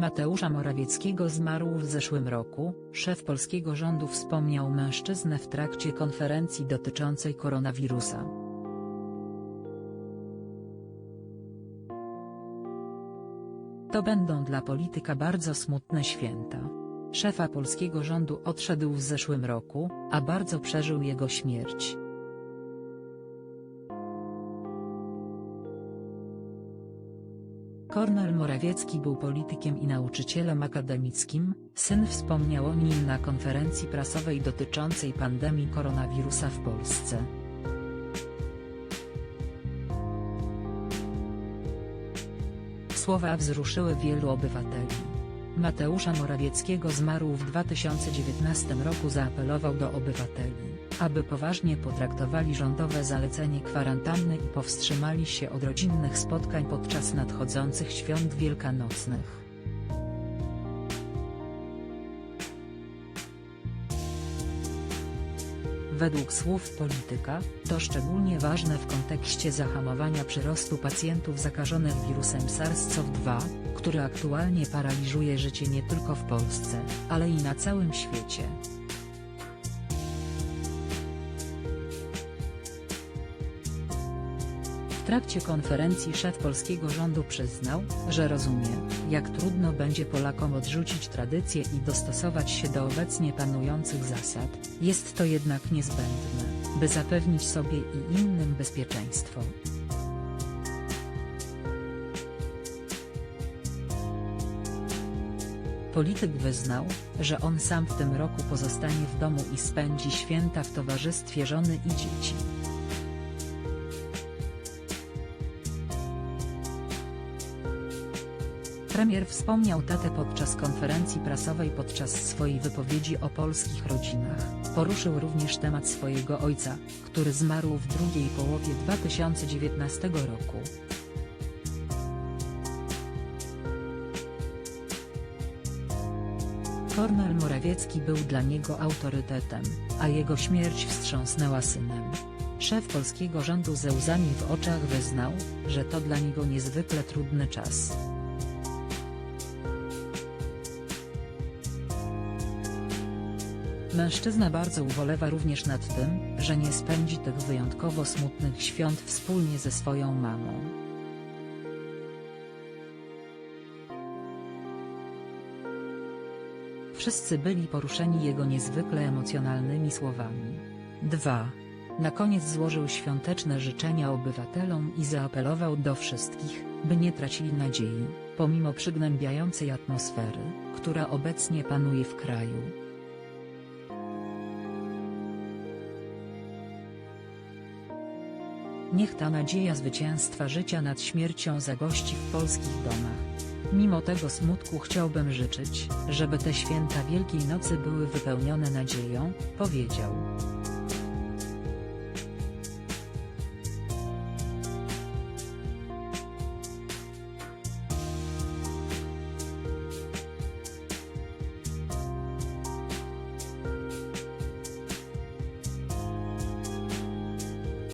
Mateusza Morawieckiego zmarł w zeszłym roku, szef polskiego rządu wspomniał mężczyznę w trakcie konferencji dotyczącej koronawirusa. To będą dla polityka bardzo smutne święta. Szefa polskiego rządu odszedł w zeszłym roku, a bardzo przeżył jego śmierć. Kornel Morawiecki był politykiem i nauczycielem akademickim, syn wspomniał o nim na konferencji prasowej dotyczącej pandemii koronawirusa w Polsce. Słowa wzruszyły wielu obywateli. Mateusza Morawieckiego zmarł w 2019 roku zaapelował do obywateli, aby poważnie potraktowali rządowe zalecenie kwarantanny i powstrzymali się od rodzinnych spotkań podczas nadchodzących świąt wielkanocnych. Według słów polityka, to szczególnie ważne w kontekście zahamowania przyrostu pacjentów zakażonych wirusem SARS-CoV-2, który aktualnie paraliżuje życie nie tylko w Polsce, ale i na całym świecie. Trakcie konferencji szef polskiego rządu przyznał, że rozumie, jak trudno będzie Polakom odrzucić tradycje i dostosować się do obecnie panujących zasad, jest to jednak niezbędne, by zapewnić sobie i innym bezpieczeństwo. Polityk wyznał, że on sam w tym roku pozostanie w domu i spędzi święta w towarzystwie żony i dzieci. Premier wspomniał tatę podczas konferencji prasowej podczas swojej wypowiedzi o polskich rodzinach. Poruszył również temat swojego ojca, który zmarł w drugiej połowie 2019 roku. Kornel Morawiecki był dla niego autorytetem, a jego śmierć wstrząsnęła synem. Szef polskiego rządu ze łzami w oczach wyznał, że to dla niego niezwykle trudny czas. Mężczyzna bardzo ubolewa również nad tym, że nie spędzi tych wyjątkowo smutnych świąt wspólnie ze swoją mamą. Wszyscy byli poruszeni jego niezwykle emocjonalnymi słowami. 2. Na koniec złożył świąteczne życzenia obywatelom i zaapelował do wszystkich, by nie tracili nadziei, pomimo przygnębiającej atmosfery, która obecnie panuje w kraju. Niech ta nadzieja zwycięstwa życia nad śmiercią zagości w polskich domach. Mimo tego smutku chciałbym życzyć, żeby te święta Wielkiej Nocy były wypełnione nadzieją, powiedział.